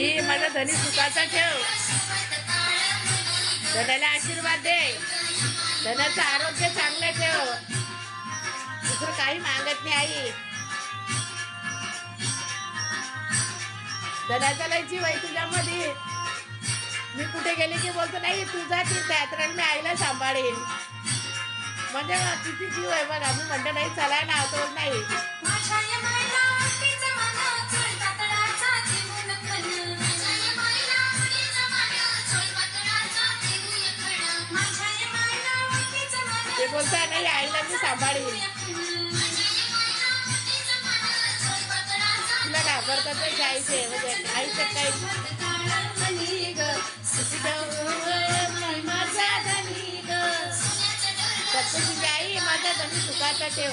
धनी सुखाचा ठेव. धनाला आशीर्वाद दे. धनाचं आरोग्य चांगलं ठेव. दुसरं काही मागत नाही आई. धनाचा लय जीव आहे तुझ्यामध्ये. मी कुठे गेले की बोलतो नाही तुझा ती त्यात्राला मी आईला सांभाळेन. म्हणजे किती जीव आहे बघा मी म्हणतो नाही चला ना तो नाही. बोलता नाही आईला मी पातळाचा तुला घाबरतात नाही आईचे म्हणजे आईचं काही तुझी आई माझा धनी सुखाचा ठेव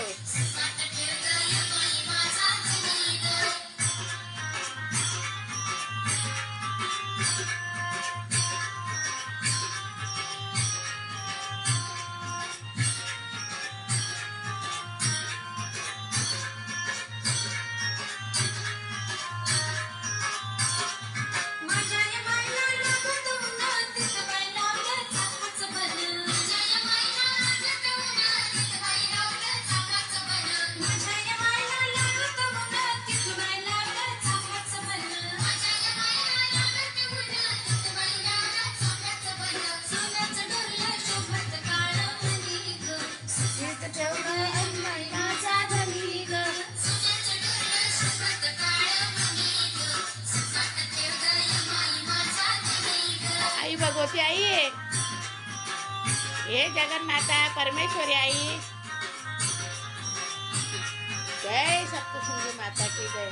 ग. आई आई हे जगन्माता परमेश्वरी आई जय सप्तशृंगी माता की जय